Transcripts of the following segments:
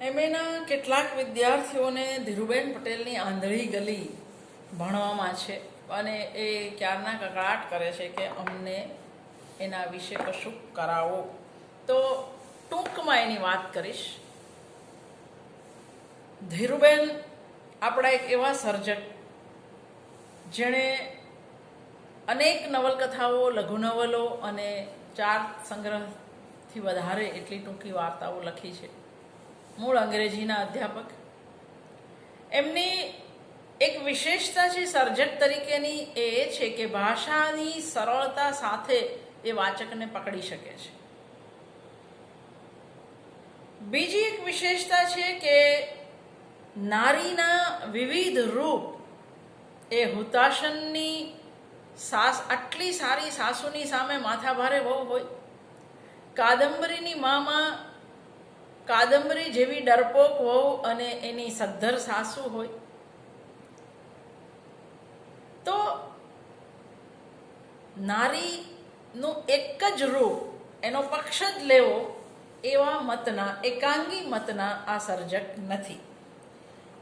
એમએના કેટલાક વિદ્યાર્થીઓને ધીરુબેન પટેલની આંધળી ગલી ભણવામાં છે અને એ ક્યારના કકળાટ કરે છે કે અમને એના વિશે કશું કરાવો. તો ટૂંકમાં એની વાત કરીશ. ધીરુબેન આપણા એક એવા સર્જક જેણે અનેક નવલકથાઓ લઘુનવલો અને ચાર સંગ્રહથી વધારે એટલી ટૂંકી વાર્તાઓ લખી છે. મૂળ અંગ્રેજીના અધ્યાપક. એમની એક વિશેષતા છે સર્જક તરીકેની એ છે કે ભાષાની સરળતા સાથે એ વાચકને પકડી શકે છે. બીજી એક વિશેષતા છે કે નારીના વિવિધ રૂપ એ હુતાશનની સાસ, આટલી સારી સાસુની સામે માથાભારે વહુ હોય. કાદંબરીની મામાં કાદંબરી જેવી ડરપોક વહુ અને એની સદ્ધર સાસુ હોય. તો નારીનું એક જ રૂપ એનો પક્ષ જ લેવો એવા મતના, એકાંગી મતના આ સર્જક નથી.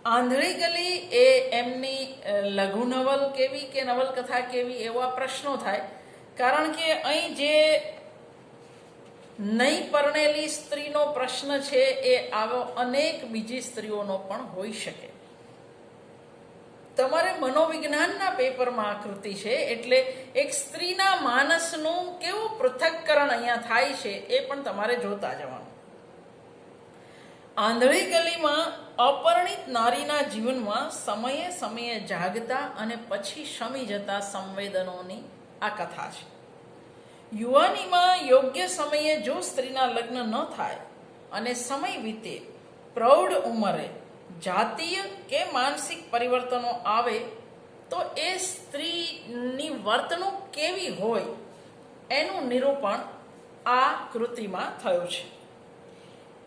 આંધળી ગલી એ એમની લઘુ નવલ કેવી કે નવલકથા કેવી એવા પ્રશ્નો થાય. કારણ કે અહીં જે નહીં પરણેલી સ્ત્રીનો પ્રશ્ન છે એ આવો અનેક બીજી સ્ત્રીઓનો પણ હોઈ શકે. તમારે મનોવિજ્ઞાનના પેપરમાં આકૃતિ છે એટલે એક સ્ત્રીના માનસનું કેવું પૃથક્કરણ અહીંયા થાય છે એ પણ તમારે જોતા જવાનું. આંધળી ગલીમાં અપરિણિત નારીના જીવનમાં સમયે સમયે જાગતા અને પછી શમી જતા સંવેદનોની આ કથા છે. યુવાનીમાં યોગ્ય સમયે જો સ્ત્રીના લગ્ન ન થાય અને સમય વીતે, પ્રૌઢ ઉંમરે જાતીય કે માનસિક પરિવર્તનો આવે, તો એ સ્ત્રીની વર્તણૂક કેવી હોય એનું નિરૂપણ આ કૃતિમાં થયું છે.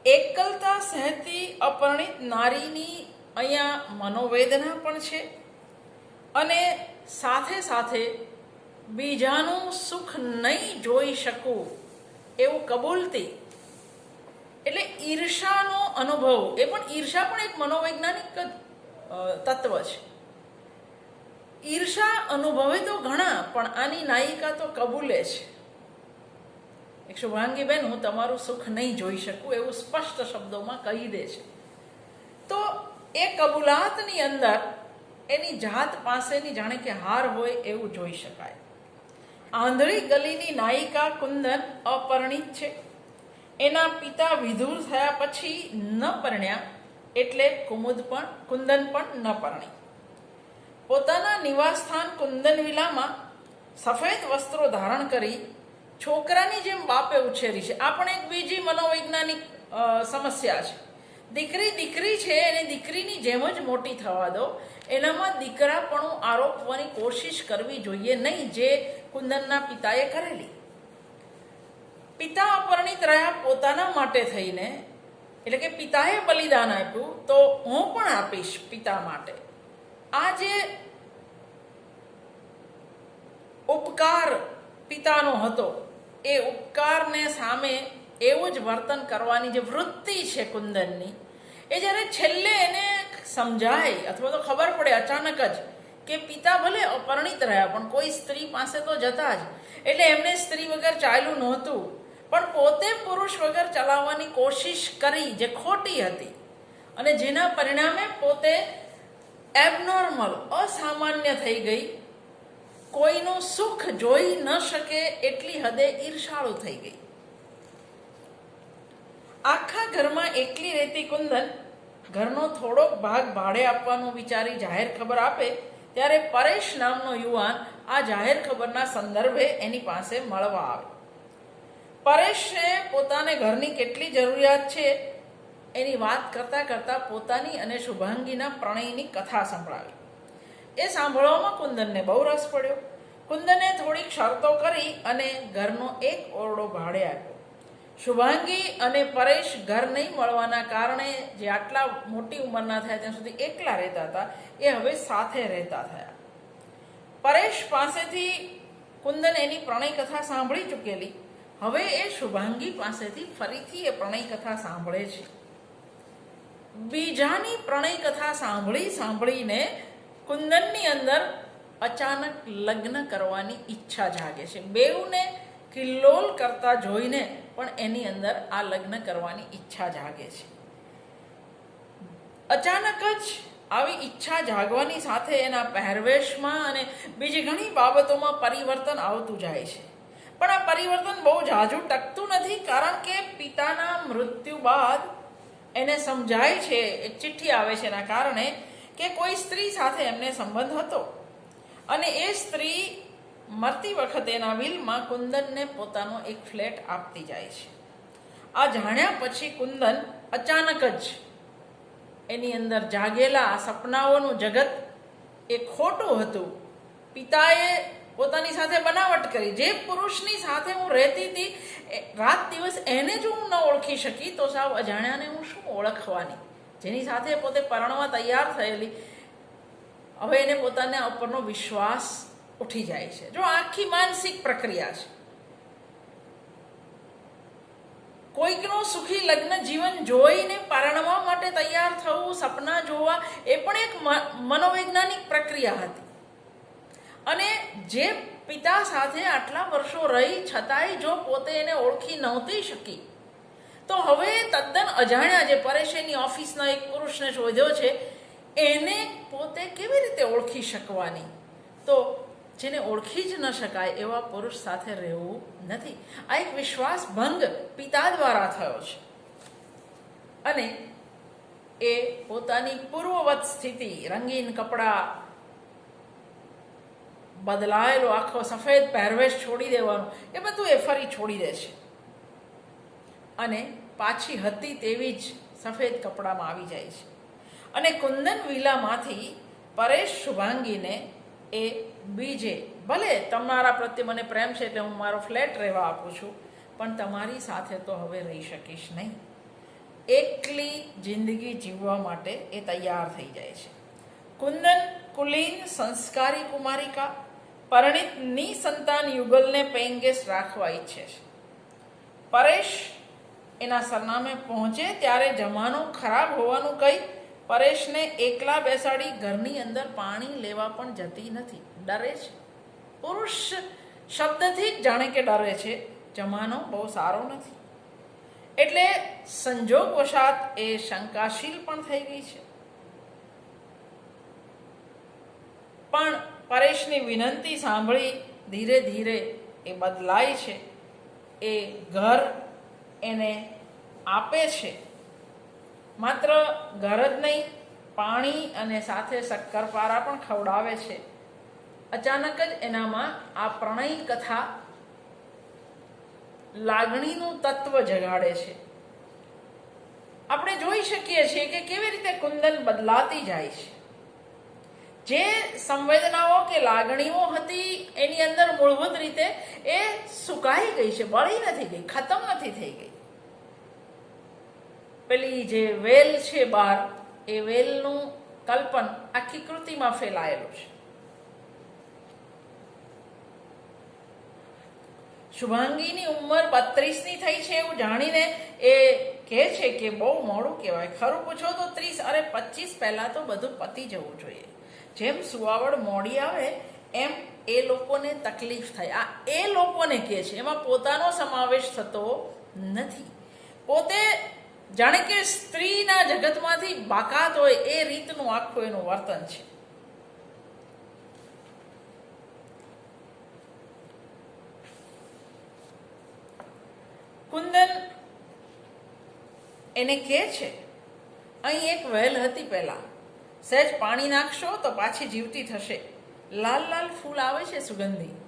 એકલતા સહેતી અપરિણિત નારીની અહીંયા મનોવેદના પણ છે અને સાથે સાથે બીજાનું સુખ નહીં જોઈ શકું. એવું કબૂલતી એટલે ઈર્ષાનો અનુભવ, એ પણ ઈર્ષા પણ એક મનોવૈજ્ઞાનિક તત્વ છે. ઈર્ષા અનુભવે તો ઘણા, પણ આની નાયિકા તો કબૂલે છે. એક શુભાંગીબેન, હું તમારું સુખ નહીં જોઈ શકું એવું સ્પષ્ટ શબ્દોમાં કહી દે છે. તો એ કબૂલાતની અંદર એની જાત પાસેની જાણે કે હાર હોય એવું જોઈ શકાય. આંધળી ગલીની નાયિકા કુંદન અપરિણિત છે. એના પિતા વિધુર થયા પછી ન પરણ્યા, એટલે કુમુદ પણ, કુંદન પણ ન પરણી. પોતાના નિવાસસ્થાન કુંદન વિલામાં સફેદ વસ્ત્રો ધારણ કરી છોકરાની જેમ બાપે ઉછેરી છે. આ પણ એક બીજી મનોવૈજ્ઞાનિક સમસ્યા છે. દીકરી દીકરી છે એને દીકરીની જેમ જ મોટી થવા દો. એનામાં દીકરાપણું આરોપવાની કોશિશ કરવી જોઈએ નહીં. જે કુંદનના પિતાએ કરેલી. પિતા અપરણિત રહ્યા પોતાના માટે થઈને, એટલે કે પિતાએ બલિદાન આપ્યું, તો હું પણ આપીશ પિતા માટે. આ જે ઉપકાર પિતાનો હતો, એ ઉપકારને સામે એવું જ વર્તન કરવાની જે વૃત્તિ છે કુંદનની, એ જ્યારે છેલ્લે એને સમજાય, અથવા તો ખબર પડે અચાનક જ કે પિતા ભલે અપરિણિત રહ્યા, પણ કોઈ સ્ત્રી પાસે તો જતા જ. એટલે એમને સ્ત્રી વગર ચાલ્યું નહોતું. પણ પોતે પુરુષ વગર ચલાવવાની કોશિશ કરી, જે ખોટી હતી. અને જેના પરિણામે પોતે એબનોર્મલ અસામાન્ય થઈ ગઈ. કોઈનું સુખ જોઈ ન શકે એટલી હદે ઈર્ષાળુ થઈ ગઈ. આખા ઘરમાં એકલી રહેતી કુંદન ઘરનો થોડોક ભાગ ભાડે આપવાનું વિચારી જાહેર ખબર આપે ત્યારે પરેશ નામનો યુવાન આ જાહેર ખબરના સંદર્ભે એની પાસે મળવા આવે. પરેશે પોતાને ઘરની કેટલી જરૂરિયાત છે એની વાત કરતા કરતા પોતાની અને શુભાંગીના પ્રણયની કથા સંભળાવી. એ સાંભળવામાં કુંદનને બહુ રસ પડ્યો. કુંદને થોડીક શરતો કરી અને ઘરનો એક ઓરડો ભાડે આપ્યો. શુભાંગી અને પરેશ ઘર નહીં મળવાના કારણે જે આટલા મોટી ઉંમરના થયા ત્યાં સુધી એકલા રહેતા હતા, એ હવે સાથે રહેતા થયા. પરેશ પાસેથી કુંદન એની પ્રણય કથા સાંભળી ચૂકેલી. હવે એ શુભાંગી પાસેથી ફરીથી એ પ્રણય કથા સાંભળે છે. બીજાની પ્રણય કથા સાંભળી સાંભળીને કુંદનની અંદર અચાનક લગ્ન કરવાની ઈચ્છા જાગે છે. બેઉને કિલ્લોલ કરતા જોઈને પણ એની અંદર આ લગ્ન કરવાની ઈચ્છા જાગે છે. અચાનક જ આવી ઈચ્છા જાગવાની સાથે એના પહેરવેશમાં અને બીજી ઘણી બાબતોમાં પરિવર્તન આવતું જાય છે. પણ આ પરિવર્તન બહુ જાજુ ટકતું નથી કારણ કે પિતાના મૃત્યુ બાદ એને સમજાય છે, એક ચિઠ્ઠી આવે છે એના કારણે કે કોઈ સ્ત્રી સાથે એમને સંબંધ હતો. અને એ સ્ત્રી મરતી વખતે એના વિલમાં કુંદનને પોતાનો એક ફ્લેટ આપતી જાય છે. આ જાણ્યા પછી કુંદન અચાનક જ એની અંદર જાગેલા સપનાઓનું જગત એ ખોટું હતું. પિતાએ પોતાની સાથે બનાવટ કરી. જે પુરુષની સાથે હું રહેતી હતી રાત દિવસ એને જો હું ન ઓળખી શકી, તો સાવ અજાણ્યાને હું શું ઓળખવાની? જેની સાથે પોતે પરણવા તૈયાર થયેલી. હવે એને પોતાના ઉપરનો વિશ્વાસ ઉઠી જાય છે. જો આખી માનસિક પ્રક્રિયા છે. કોઈકનું સુખી લગ્ન જીવન જોઈને પરણવા માટે તૈયાર થવું, સપના જોવા, એ પણ એક મનોવૈજ્ઞાનિક પ્રક્રિયા હતી. અને જે પિતા સાથે આટલા વર્ષો રહી છતાંય જો પોતે એને ઓળખી નહોતી શકી, તો હવે તદ્દન અજાણ્યા જે પરેશેની ઓફિસના એક પુરુષને શોધ્યો છે, એને પોતે કેવી રીતે ઓળખી શકવાની? તો જેને ઓળખી જ ન શકાય એવા પુરુષ સાથે રહેવું નથી. આ એક વિશ્વાસ ભંગ પિતા દ્વારા થયો છે. અને એ પોતાની પૂર્વવત સ્થિતિ, રંગીન કપડાં, બદલાયેલો આખો સફેદ પહેરવેશ છોડી દેવાનું, એ બધું એ ફરી છોડી દે છે. અને પાછી હતી તેવી જ સફેદ કપડામાં આવી જાય છે. અને કુંદન વિલામાંથી પરેશ શુભાંગીને એ બીજે. ભલે તમારા પ્રત્યે મને પ્રેમ છે એટલે હું મારો ફ્લેટ રહેવા આપું છું, પણ તમારી સાથે તો હવે રહી શકીશ નહીં. એકલી જિંદગી જીવવા માટે એ તૈયાર થઈ જાય છે. કુંદન કુલીન સંસ્કારી કુમારિકા, પરણિત નિસંતાન યુગલને પેંગેસ રાખવા ઈચ્છે છે. પરેશ એના સરનામે પહોંચે ત્યારે જમાનો ખરાબ હોવાનું કહી પરેશને એકલા બેસાડી ઘરની અંદર પાણી લેવા પણ જતી નથી. ડરે છે. પુરુષ શબ્દથી જ જાણે કે ડરે છે. જમાનો બહુ સારો નથી. એટલે સંજોગવશાત એ શંકાશીલ પણ થઈ ગઈ છે. પણ પરેશની વિનંતી સાંભળી ધીરે ધીરે એ બદલાય છે. એ ઘર એને આપે છે. માત્ર ઘર જ નહીં, પાણી અને સાથે શક્કરપારા પણ ખવડાવે છે. અચાનક જ એનામાં આ પ્રણય કથા લાગણીનું તત્વ જગાડે છે. આપણે જોઈ શકીએ છીએ કે કેવી રીતે કુંદન બદલાતી જાય છે. જે સંવેદનાઓ કે લાગણીઓ હતી એની અંદર મૂળભૂત રીતે એ સુકાઈ ગઈ છે, બળી નથી ગઈ, ખતમ નથી થઈ ગઈ. પેલી જે વેલ છે બહાર એ વેલનું કલ્પન આખી કૃતિમાં ફેલાયેલું છે. શુભાંગીની ઉંમર બત્રીસની થઈ છે એવું જાણીને એ કહે છે કે બહુ મોડું કહેવાય. ખરું પૂછો તો ત્રીસ અરે પચીસ પહેલાં તો બધું પતી જવું જોઈએ. જેમ સુવાવડ મોડી આવે, એમ એ લોકોને તકલીફ થાય. આ એ લોકોને કહે છે. એમાં પોતાનો સમાવેશ થતો નથી. પોતે જાણે કે સ્ત્રીના જગતમાંથી બાકાત હોય એ રીતનું આખું એનું વર્તન છે. કુંદન એને કહે છે, અહીં એક વહેલ હતી પહેલા. સહેજ પાણી નાખશો તો પાછી જીવતી થશે. લાલ લાલ ફૂલ આવે છે સુગંધી.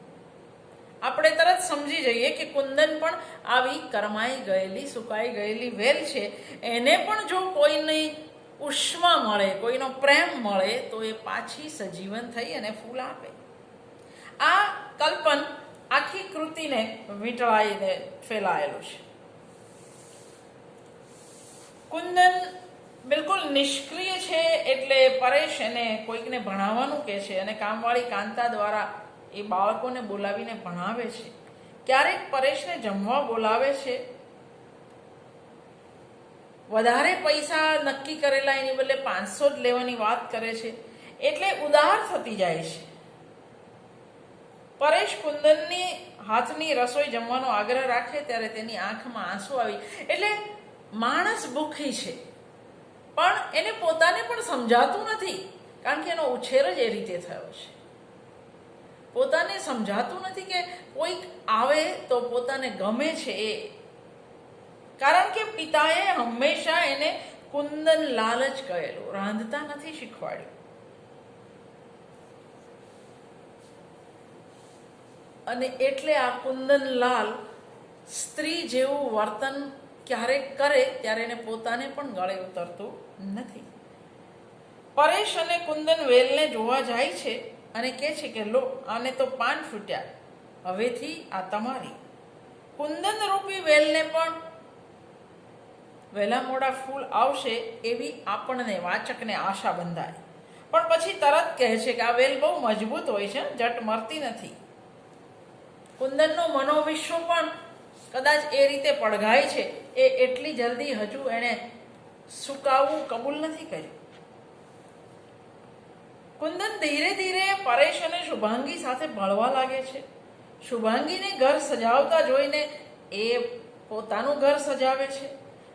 આપણે તરત સમજી જઈએ કે કુંદન પણ આવી કરમાઈ ગયેલી, સુકાઈ ગયેલી વેલ છે. એને પણ જો કોઈની ઉષ્મા મળે, કોઈનો પ્રેમ મળે, તો એ પાછી સજીવન થઈ અને ફૂલ આપે. આ કલ્પન આખી કૃતિને વીંટળાઈને ફેલાયેલું છે. કુંદન બિલકુલ નિષ્ક્રિય છે એટલે પરેશ એને કોઈકને ભણાવવાનું કહે છે અને કામવાળી કાંતા દ્વારા એ બાળકોને બોલાવીને ભણાવે છે. ક્યારેક પરેશને જમવા બોલાવે છે. વધારે પૈસા નક્કી કરેલા એની બદલે પાંચસો જ લેવાની વાત કરે છે. એટલે ઉદાર થતી જાય છે. પરેશ કુંદનની હાથની રસોઈ જમવાનો આગ્રહ રાખે ત્યારે તેની આંખમાં આંસુ આવી. એટલે માણસ ભૂખી છે. પણ એને પોતાને પણ સમજાતું નથી. કારણ કે એનો ઉછેર જ એ રીતે થયો છે. પોતાને સમજાતું નથી કે કોઈક આવે તો પોતાને ગમે છે એ. કારણ કે પિતાએ હંમેશા એને કુંદન લાલ જ કહેલું રાંધતા નથી શીખવાડ્યું. અને એટલે આ કુંદન લાલ સ્ત્રી જેવું વર્તન ક્યારેક કરે ત્યારે એને પોતાને પણ ગળે ઉતરતું નથી. પરેશ અને કુંદન વેલને જોવા જાય છે અને કહે છે કે, લો, આને તો પાન ફૂટ્યા. હવેથી આ તમારી. કુંદન રૂપી વેલને પણ વહેલા મોડા ફૂલ આવશે એવી આપણને વાચકને આશા બંધાય. પણ પછી તરત કહે છે કે, આ વેલ બહુ મજબૂત હોય છે, જટ મરતી નથી. કુંદનનો મનોવિશ્વ પણ કદાચ એ રીતે પડઘાય છે, એ એટલી જલ્દી હજુ એણે સુકાવવું કબૂલ નથી કર્યું. કુંદન ધીરે ધીરે પરેશ અને શુભાંગી સાથે ભળવા લાગે છે. શુભાંગીને ઘર સજાવતા જોઈને એ પોતાનું ઘર સજાવે છે.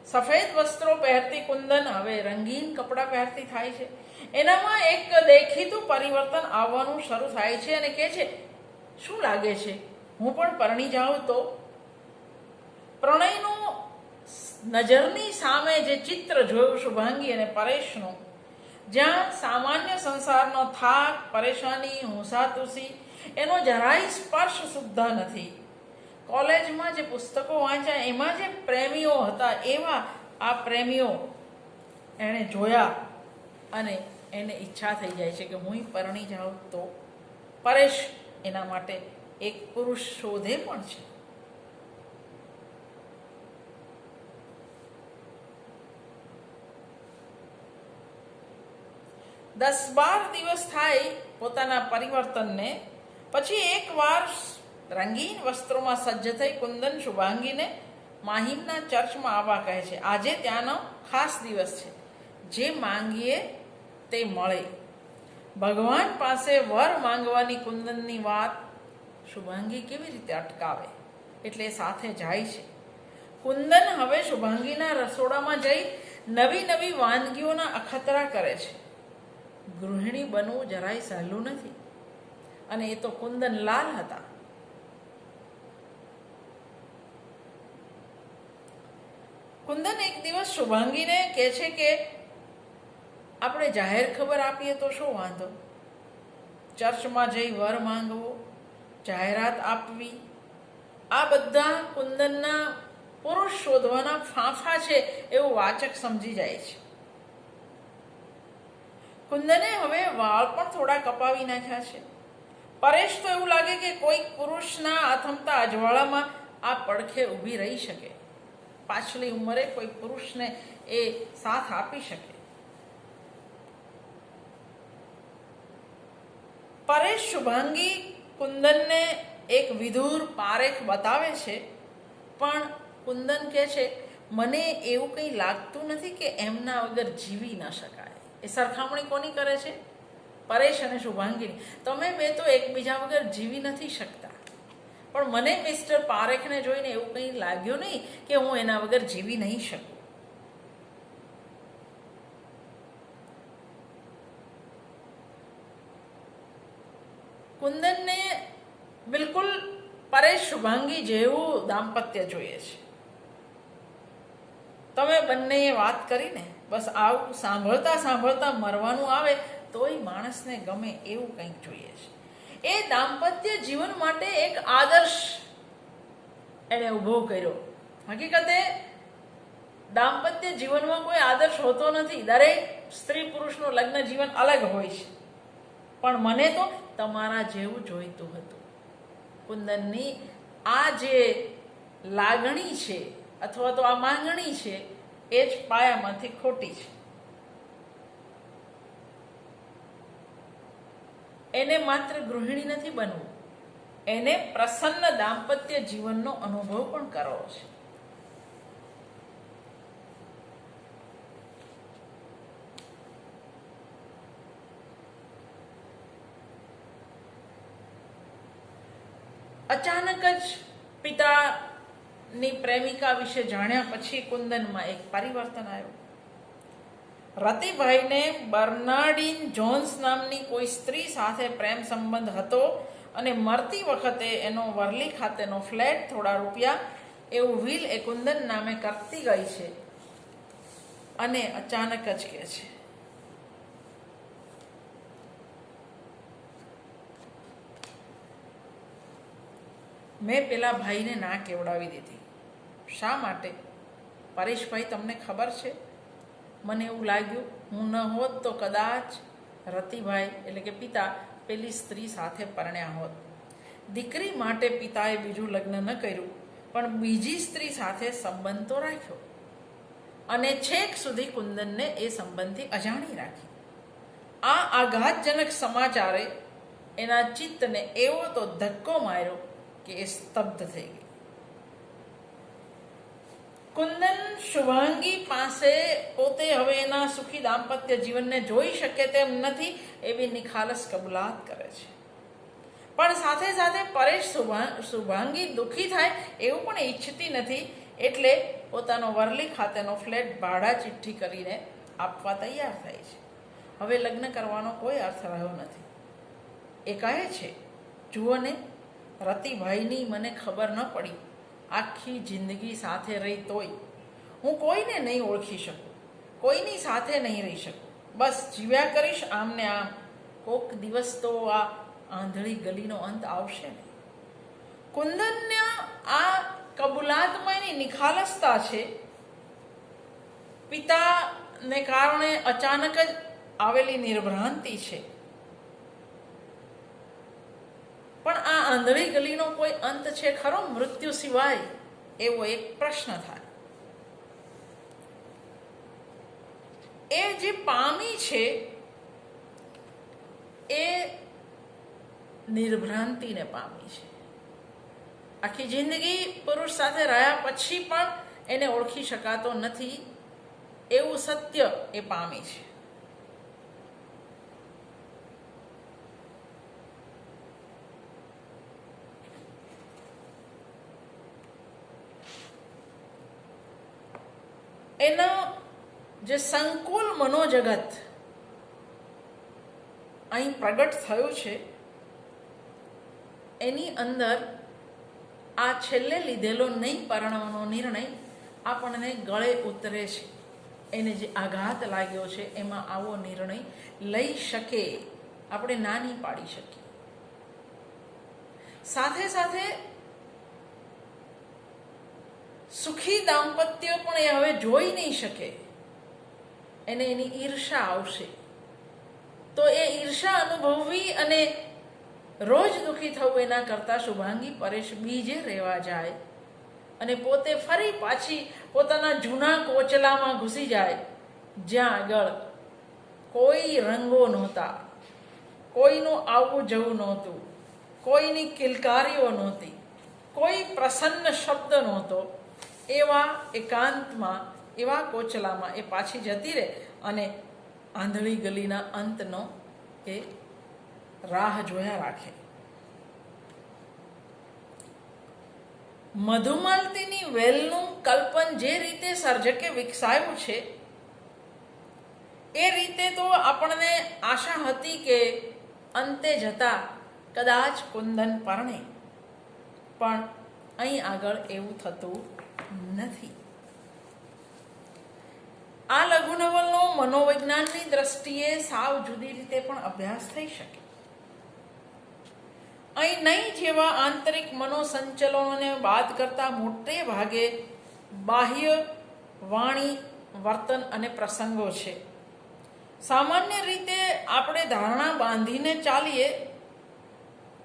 સફેદ વસ્ત્રો પહેરતી કુંદન હવે રંગીન કપડાં પહેરતી થાય છે. એનામાં એક દેખીતું પરિવર્તન આવવાનું શરૂ થાય છે અને કહે છે, શું લાગે છે? હું પણ પરણી જાઉં તો? પ્રણયનું નજરની સામે જે ચિત્ર જોયું, શુભાંગી અને પરેશનું જ્યાં સામાન્ય સંસારનો થાક, પરેશાની, હુંસાતુસી, એનો જરાય સ્પર્શ સુદ્ધા નથી. કોલેજમાં જે પુસ્તકો વાંચ્યા, એમાં જે પ્રેમીઓ હતા, એવા આ પ્રેમીઓ એણે જોયા અને એને ઈચ્છા થઈ જાય છે કે હું પરણી જાઉં તો પરેશ એના માટે એક પુરુષ શોધે પણ છે. દસ બાર દિવસ થાય પોતાના પરિવર્તનને, પછી એકવાર રંગીન વસ્ત્રોમાં સજ્જ થઈ કુંદન શુભાંગીને માહિમના ચર્ચમાં આવવા કહે છે, આજે ત્યાંનો ખાસ દિવસ છે. જે માંગીએ તે મળે. ભગવાન પાસે વર માંગવાની કુંદનની વાત શુભાંગી કેવી રીતે અટકાવે? એટલે સાથે જાય છે. કુંદન હવે શુભાંગીના રસોડામાં જઈ નવી નવી વાનગીઓના અખતરા કરે છે. ગૃહિણી બનવું જરાય સહેલું નથી. અને એ તો કુંદન લાલ હતા. કુંદન એક દિવસ શુભાંગીને કહે છે કે, આપણે જાહેર ખબર આપીએ તો શું વાંધો? ચર્ચમાં જઈ વર માંગવો, જાહેરાત આપવી. આ બધા કુંદનના પુરુષ શોધવાના ફાંફા છે એવું વાચક સમજી જાય છે. કુંદને હવે વાળ પણ થોડા કપાવી નાખ્યા છે. પરેશ તો એવું લાગે કે કોઈક પુરુષના આથમતા અજવાળામાં આ પડખે ઊભી રહી શકે. પાછલી ઉંમરે કોઈ પુરુષને એ સાથ આપી શકે. પરેશ શુભાંગી કુંદનને એક વિધુર પારેખ બતાવે છે, પણ કુંદન કહે છે, મને એવું કંઈ લાગતું નથી કે એમના વગર જીવી ન શકાય. એ સરખામણી કોની કરે છે? પરેશ અને શુભાંગીની. તમે બે તો એકબીજા વગર જીવી નથી શકતા. પણ મને મિસ્ટર પારેખને જોઈને એવું કંઈ લાગ્યું નહીં કે હું એના વગર જીવી નહીં શકું. કુંદનને બિલકુલ પરેશ શુભાંગી જેવું દાંપત્ય જોઈએ છે. તમે બંને વાત કરીને બસ આવું સાંભળતા સાંભળતા મરવાનું આવે, તોય માણસને ગમે એવું કંઈક જોઈએ છે. એ દાંપત્ય જીવન માટે એક આદર્શ એણે ઊભો કર્યો. હકીકતે દાંપત્ય જીવનમાં કોઈ આદર્શ હોતો નથી. દરેક સ્ત્રી પુરુષનું લગ્ન જીવન અલગ હોય છે. પણ મને તો તમારા જેવું જોઈતું હતું. કુંદનની આ જે લાગણી છે અથવા તો આ માંગણી છે, એ જ પાયામાંથી ખોટી છે. એને માત્ર ગૃહિણી નથી બનવું, એને પ્રસન્ન દાંપત્ય જીવનનો અનુભવ પણ કરવો છે. અચાનક જ પિતા પિતાની પ્રેમિકા વિશે જાણ્યા પછી કુંદનમાં એક પરિવર્તન આવ્યું. રતિભાઈને બર્નાર્ડિન જોન્સ નામની કોઈ સ્ત્રી સાથે પ્રેમ સંબંધ હતો અને મરતી વખતે એનો વરલી ખાતેનો ફ્લેટ થોડા રૂપિયા એવું વિલ એ કુંદન નામે કરતી ગઈ છે અને અચાનક જ કહે છે. મેં પેલા ભાઈને ના કેવડાવી દીધી. શા માટે? પરેશભાઈ, તમને ખબર છે? મને એવું લાગ્યું, હું ન હોત તો કદાચ રતિભાઈ, એટલે કે પિતા, પેલી સ્ત્રી સાથે પરણ્યા હોત. દીકરી માટે પિતાએ બીજું લગ્ન ન કર્યું, પણ બીજી સ્ત્રી સાથે સંબંધ તો રાખ્યો. અને છેક સુધી કુંદનને એ સંબંધથી અજાણી રાખી. આ આઘાતજનક સમાચારે એના ચિત્તને એવો તો ધક્કો માર્યો કે એ સ્તબ્ધ થઈ ગઈ. કુંદન શુભાંગી પાસે પોતે હવે એના સુખી દાંપત્ય જીવનને જોઈ શકે તેમ નથી એવી નિખાલસ કબૂલાત કરે છે. પણ સાથે સાથે પરેશ શુભા, શુભાંગી દુઃખી થાય એવું પણ ઈચ્છતી નથી એટલે પોતાનો વરલી ખાતેનો ફ્લેટ ભાડા ચિઠ્ઠી કરીને આપવા તૈયાર થાય છે. હવે લગ્ન કરવાનો કોઈ અર્થ રહ્યો નથી. એ કહે છે, જુઓ ને, રતિભાઈની મને ખબર ન પડી. આખી જિંદગી સાથે રહી તોય હું કોઈને નહીં ઓળખી શકું, કોઈની સાથે નહીં રહી શકું. બસ જીવ્યા કરીશ આમને આમ. કોક દિવસ તો આ આંધળી ગલીનો અંત આવશે ને કુંદનના આ કબૂલાતમાં એની નિખાલસતા છે. પિતાને કારણે અચાનક જ આવેલી નિર્ભ્રાંતિ છે. પણ આ આંધળી ગલીનો કોઈ અંત છે ખરો? મૃત્યુ સિવાય એવો એક પ્રશ્ન થાય. એ જે પામી છે, એ નિર્ભ્રાંતિને પામી છે. આખી જિંદગી પુરુષ સાથે રહ્યા પછી પણ એને ઓળખી શકાતો નથી. એવું સત્ય એ પામી છે. એનો જે સંકુલ મનોજગત અહીં પ્રગટ થયું છે, એની અંદર આ છેલ્લે લીધેલો નહીં પરણવાનો નિર્ણય આપણને ગળે ઉતરે છે. એને જે આઘાત લાગ્યો છે, એમાં આવો નિર્ણય લઈ શકે. આપણે ના નહીં પાડી શકીએ. સાથે સાથે સુખી દાંપત્ય પણ એ હવે જોઈ નહીં શકે. એને એની ઈર્ષા આવશે. તો એ ઈર્ષા અનુભવવી અને રોજ દુઃખી થવું એના કરતાં શુભાંગી પરેશ બીજે રહેવા જાય અને પોતે ફરી પાછી પોતાના જૂના કોચલામાં ઘૂસી જાય. જ્યાં આગળ કોઈ રંગો નહોતા. કોઈનું આવવું જવું નહોતું. કોઈની કિલકારીઓ નહોતી. કોઈ પ્રસન્ન શબ્દ નહોતો. એવા એકાંતમાં, એવા કોચલામાં એ પાછી જતી રહે અને આંધળી ગલીના અંતનો એ રાહ જોયા રાખે. મધુમાલતીની વેલનું કલ્પન જે રીતે સર્જકે વિકસાવ્યું છે, એ રીતે તો આપણને આશા હતી કે અંતે જતા કદાચ કુંદન પરણે. પણ અહીં આગળ એવું થતું નથી. આ લઘુનવલનો મનોવિજ્ઞાનની દ્રષ્ટિએ સાવ જુદી રીતે પણ અભ્યાસ થઈ શકે. અહીં નહીં જેવા આંતરિક મનોસંચલનોને બાદ કરતા મોટે ભાગે બાહ્ય, વાણી, વર્તન અને પ્રસંગો છે. સામાન્ય રીતે આપણે ધારણા બાંધીને ચાલીએ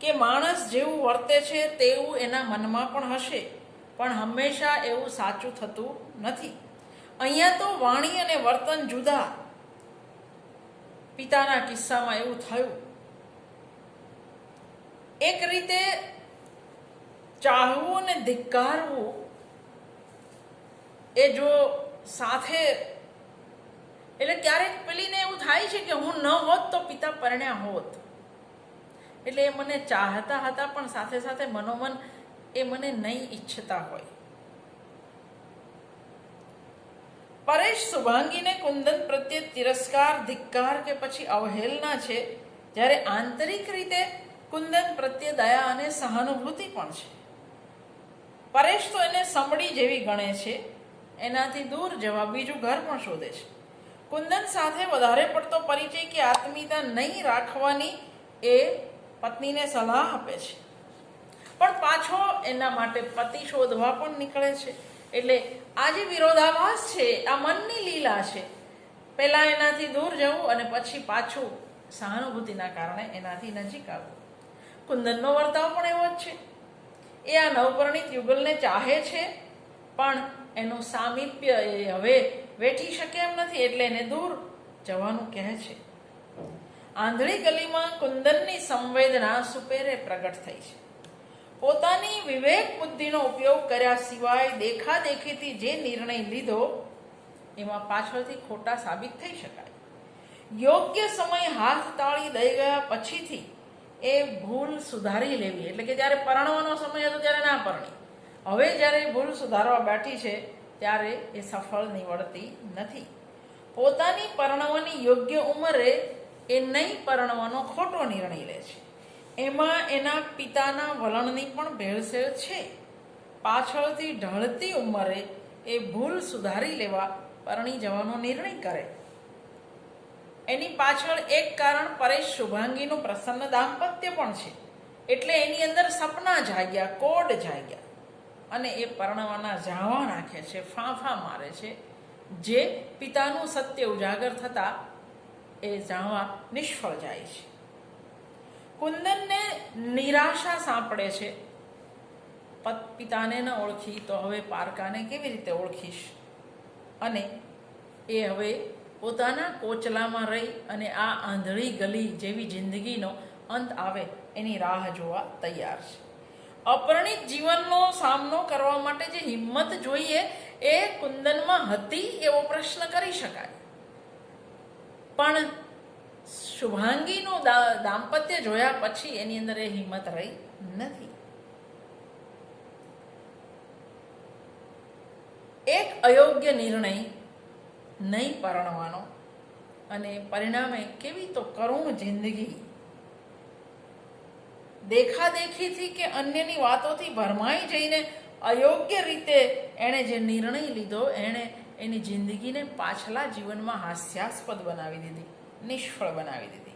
કે માણસ જેવું વર્તે છે તેવું એના મનમાં પણ હશે. પણ હંમેશા એવું સાચું થતું નથી. અહીંયા તો વાણી અને વર્તન જુદા પિતાના કિસ્સામાં એવું થયું. એક રીતે ચાહવું અને ધિક્કારવું એ જો સાથે, એટલે ક્યારેક પેલીને એવું થાય છે કે હું ન હોત તો પિતા પરણ્યા હોત. એટલે એ મને ચાહતા હતા પણ સાથે સાથે મનોમન એ મને નહીં ઈચ્છતા હોય. પરેશ શુભાંગીને કુંદન પ્રત્યે તિરસ્કાર, ધિક્કાર કે પછી અવહેલના છે, જ્યારે આંતરિક રીતે કુંદન પ્રત્યે દયા અને સહાનુભૂતિ પણ છે. પરેશ તો એને સમડી જેવી ગણે છે, એનાથી દૂર જવા બીજું ઘર પણ શોધે છે. કુંદન સાથે વધારે પડતો પરિચય કે આત્મીયતા નહીં રાખવાની એ પત્નીને સલાહ આપે છે. પણ પાછો એના માટે પતિ શોધવા પણ નીકળે છે. એટલે આ જે વિરોધાભાસ છે, આ મનની લીલા છે. પહેલાં એનાથી દૂર જવું અને પછી પાછું સહાનુભૂતિના કારણે એનાથી નજીક આવવું. કુંદનનો વર્તાવ પણ એવો જ છે. એ આ નવપરણિત યુગલને ચાહે છે, પણ એનું સામીપ્ય એ હવે વેઠી શકે એમ નથી, એટલે એને દૂર જવાનું કહે છે. આંધળી ગલીમાં કુંદનની સંવેદના સુપેરે પ્રગટ થઈ છે. પોતાની વિવેક બુદ્ધિનો ઉપયોગ કર્યા સિવાય દેખાદેખીથી જે નિર્ણય લીધો, એમાં પાછળથી ખોટા સાબિત થઈ શકાય. યોગ્ય સમય હાથ તાળી દઈ ગયા પછીથી એ ભૂલ સુધારી લેવી. એટલે કે જ્યારે પરણવાનો સમય હતો, ત્યારે ના પરણી. હવે જ્યારે ભૂલ સુધારવા બેઠી છે, ત્યારે એ સફળ નીવડતી નથી. પોતાની પરણવાની યોગ્ય ઉંમરે એ નહીં પરણવાનો ખોટો નિર્ણય લે છે. એમાં એના પિતાના વલણની પણ ભેળસેળ છે. પાછળથી ઢળતી ઉંમરે એ ભૂલ સુધારી લેવા પરણી જવાનો નિર્ણય કરે. એની પાછળ એક કારણ પરેશ શુભાંગીનું પ્રસન્ન દાંપત્ય પણ છે. એટલે એની અંદર સપના જાગ્યા, કોડ જાગ્યા અને એ પરણવાના ઝાવા નાખે છે, ફાંફા મારે છે. જે પિતાનું સત્ય ઉજાગર થતા એ ઝાવા નિષ્ફળ જાય છે. કુંદનને નિરાશા સાંપડે છે. પત પિતાને ન ઓળખી તો હવે પારકાને કેવી રીતે ઓળખીશ? અને એ હવે પોતાના કોચલામાં રહી અને આ આંધળી ગલી જેવી જિંદગીનો અંત આવે એની રાહ જોવા તૈયાર છે. અપરિણિત જીવનનો સામનો કરવા માટે જે હિંમત જોઈએ એ કુંદનમાં હતી એવો પ્રશ્ન કરી શકાય. પણ શુભાંગીનું દાંપત્ય જોયા પછી એની અંદર એ હિંમત રહી નથી. એક અયોગ્ય નિર્ણય નહીં પરણવાનો અને પરિણામે કેવી તો કરુણ જિંદગી. દેખાદેખીથી કે અન્યની વાતોથી ભરમાઈ જઈને અયોગ્ય રીતે એણે જે નિર્ણય લીધો, એણે એની જિંદગીને પાછલા જીવનમાં હાસ્યાસ્પદ બનાવી દીધી. નિષ્ફળ બનાવી દીધી.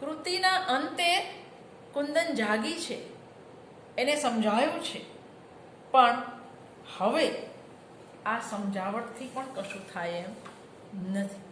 કૃતિના અંતે કુંદન જાગી છે, એને સમજાયું છે. પણ હવે આ સમજાવટથી પણ કશું થાય એમ નથી.